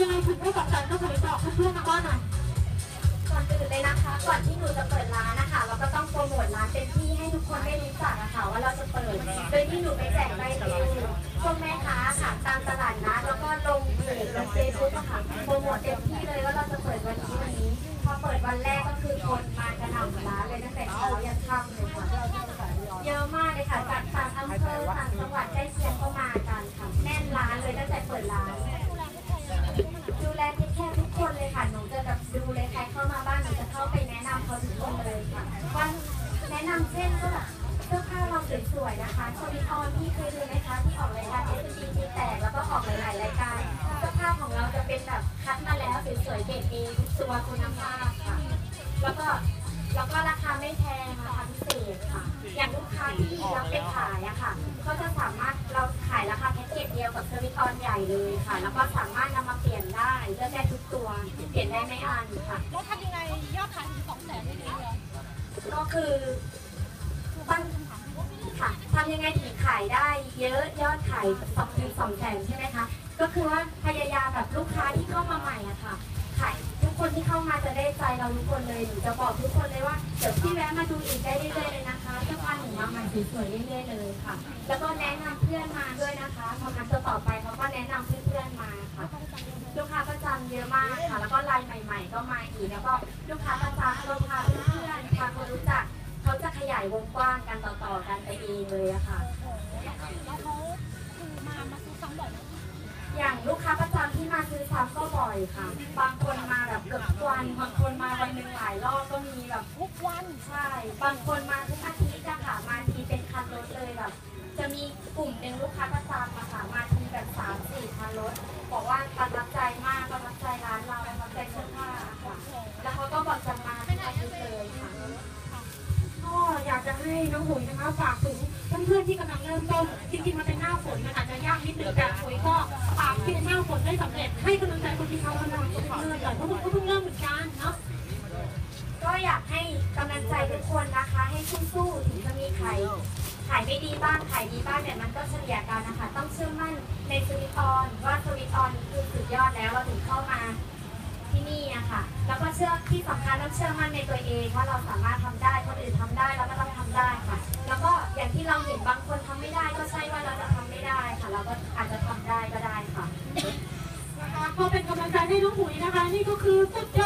ยังไงถึงได้สองแสนน้องหุยบอกเพื่อนๆทางบ้านหน่อยก่อนอื่นเลยนะคะ ก่อนที่หนูจะเปิดร้านนะคะ เราก็ต้องโปรโมทร้านเต็มที่ให้ทุกคนได้รู้จักอะคะว่าเราจะเปิด โดยที่หนูไปแจกใบปลิวพวกแม่ค้าค่ะตามตลาดนัดแล้วก็ลงเพจลงเฟซบุ๊กค่ะโปรโมทเต็มที่เลยว่าเราจะเปิดวันนี้วันนี้ พอเปิดวันแรกก็คือคนมากระหน่ำร้านเลยตั้งแต่เช้ายันค่ำเลยค่ะเยอะมากเลยค่ะจากต่างอำเภอต่างจังหวัดใกล้เคียงก็มากันค่ะแน่นร้านเลยตั้งแต่เปิดร้าน ดูเลยใครเข้ามาบ้านหนูจะเข้าไปแนะนำเขาทุกคนเลยค่ะวันแนะนำเช่นก็แบบเสื้อผ้าเราสวยๆนะคะชวิออนที่เคยดูไหมคะที่ออกรายการเอสบีทีแตกแล้วก็ออกหลายๆรายการเสื้อผ้าของเราจะเป็นแบบคัดมาแล้วสวยๆเด็ดเองตัวคุณภาพค่ะ แล้วก็แล้วก็ราคาไม่แพงราคาพิเศษค่ะ อย่างลูกค้าที่รับไปขายอะค่ะก็จะสามารถเราขายราคาแพ็ กเกจเดียวกับสวิตออนใหญ่เลยค่ะ แล้วก็สามารถนำมาเปลี่ยนได้เลือกได้ทุกตัว เปลี่ยนได้ไม่อันค่ะ แล้วทำยังไงยอดขายถึงสองแสนได้เลยก็คือตั้งค่ะทำยังไงถึงขายได้เยอะยอดขายสองถึงสองแสนใช่ไหมคะ ก็คือว่าพยายามแบบลูกค้าที่เข้ามาใหม่อะค่ะ ขายทุก คนที่เข้ามาจะได้ใจเราทุกคนเลยหนูจะบอกทุกคนเลยว่าเดี๋ยวพี่แวะมาดูอีกได้เรื่อยๆเลยนะคะเสื้อผ้าหนูมาใหม่สวยๆเรื่อยๆเลยค่ะ แล้วก็แนะนำเพื่อนมาด้วยนะคะพอนัดต่อไปเขาก็แนะนำเพื่อนๆมาค่ะลูกค้าประจำเยอะมากค่ะ แล้วก็รายใหม่ ๆ ก็มาอีกแล้วก็ลูกค้าประจำลูกค้าเพื่อนๆพาคนรู้จักเขาจะขยายวงกว้างกันต่อๆกันไปเองเลยอะค่ะแล้วเขาคือมามาซื้อซ้ำบ่อยไหม อย่างลูกค้าประจำที่มาซื้อซ้ำก็บ่อยค่ะ บางคนมาแบบเกือบทุกวัน บางคนมาวันหนึ่งหลายรอบก็มีแบบทุกวันใช่ บางคนมาทุกอาทิตย์อะค่ะ มาทีเป็นคันรถเลยแบบ จะมีกลุ่มหนึ่งลูกค้าประจำอะค่ะ มาทีแบบสามสี่คันรถ บอกว่าประทับใจมากประทับใจร้านเราประทับใจเสื้อผ้าค่ะ แล้วเขาก็บอกจะมาทุกอาทิตย์เลยค่ะ ก็อยากจะให้น้องหุยนะคะฝากถึงเพื่อนๆที่กำลังเริ่มต้นจริงๆมันเป็นหน้าฝนมันอาจจะยากนิดนึงแต่หุยก็ ฝากที่หน้าฝนได้สำเร็จให้กำลังใจคนที่เขากำลังจะเริ่มก่อนเพราะผมก็เพิ่งเริ่มเหมือนกันเนาะก็อยากให้กำลังใจทุกคนนะคะ ให้สู้ๆถึงจะมีขายขายไม่ดีบ้างขายดีบ้างเนี่ยมันก็เฉลี่ยกันนะคะ ต้องเชื่อมั่นในสวิตออนว่าสวิตออนคือสุดยอดแล้วเราถึงเข้ามาที่นี่อะค่ะ แล้วก็เชื่อที่สำคัญต้องเชื่อมั่นในตัวเองว่าเราสามารถทำได้คนอื่นทำได้เราก็ต้องทำได้ค่ะ แล้วก็อย่างที่เราเห็นบางคนทำไม่ได้ก็ใช่ว่าเราจะทำไม่ได้ค่ะ เราก็อาจจะทำได้ก็ได้ ก็เป็นกำลังใจให้น้องหุยนะคะ นี่ก็คือสุดยอด